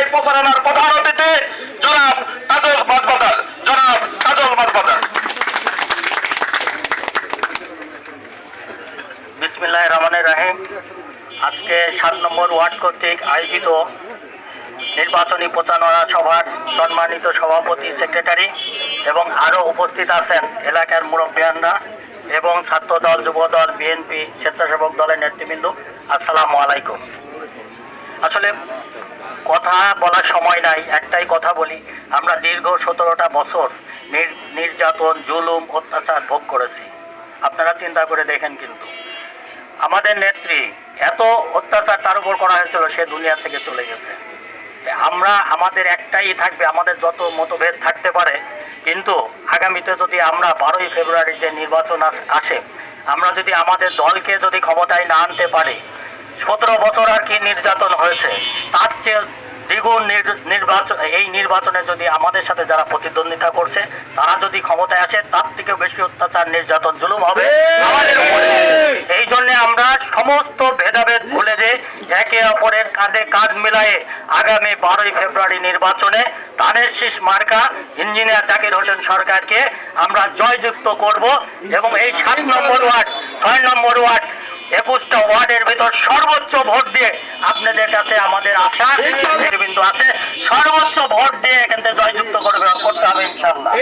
এই প্রচারণার প্রধান অতিথি, জনাব জনাব বিসমিল্লাহ রহমানের রাহিম। আজকে সাত নম্বর ওয়ার্ড কর্তৃক আয়োজিত নির্বাচনী প্রচারণা সভার সম্মানিত সভাপতি, সেক্রেটারি এবং আরও উপস্থিত আছেন এলাকার মুরব্বীরা এবং ছাত্রদল, যুবদল, বিএনপি, স্বেচ্ছাসেবক দলের নেতৃবৃন্দ। আসসালামু আলাইকুম। আসলে কথা বলার সময় নাই, একটাই কথা বলি, আমরা দীর্ঘ সতেরোটা বছর নির্যাতন, জুলুম, অত্যাচার ভোগ করেছি। আপনারা চিন্তা করে দেখেন কিন্তু। আমাদের নেত্রী এত অত্যাচার তার উপর করা হয়েছিল, সে দুনিয়া থেকে চলে গেছে। আমরা, আমাদের একটাই থাকবে, আমাদের যত মতভেদ থাকতে পারে, কিন্তু আগামীতে যদি আমরা বারোই ফেব্রুয়ারি যে নির্বাচন আসে, আমরা যদি আমাদের দলকে যদি ক্ষমতায় না আনতে পারি, সতেরো বছর আর কি নির্যাতন হয়েছে তার চেয়ে দ্বিগুণ নির্বাচন এই নির্বাচনে যদি আমাদের সাথে যারা প্রতিদ্বন্দ্বিতা করছে তারা যদি ক্ষমতায় আসে তার থেকে বেশি অত্যাচার নির্যাতন জুলুম হবে। এই! জন্য আমরা সমস্ত ভেদাভেদ ভুলে যে একে অপরের কাঁধে কাঁধ মিলায়ে আগামী বারোই ফেব্রুয়ারি নির্বাচনে তানের শীষ মার্কা ইঞ্জিনিয়ার জাকির হোসেন সরকারকে আমরা জয়যুক্ত করব এবং এই সাত নম্বর ওয়ার্ড ছয় নম্বর ওয়ার্ড একুশটা ওয়ার্ডের ভিতর সর্বোচ্চ ভোট দিয়ে আপনাদের কাছে আমাদের আশা বিন্দু আছে সর্বোচ্চ ভোট দিয়ে এখান থেকে জয়যুক্ত করবে করতে হবে ইনশাল্লাহ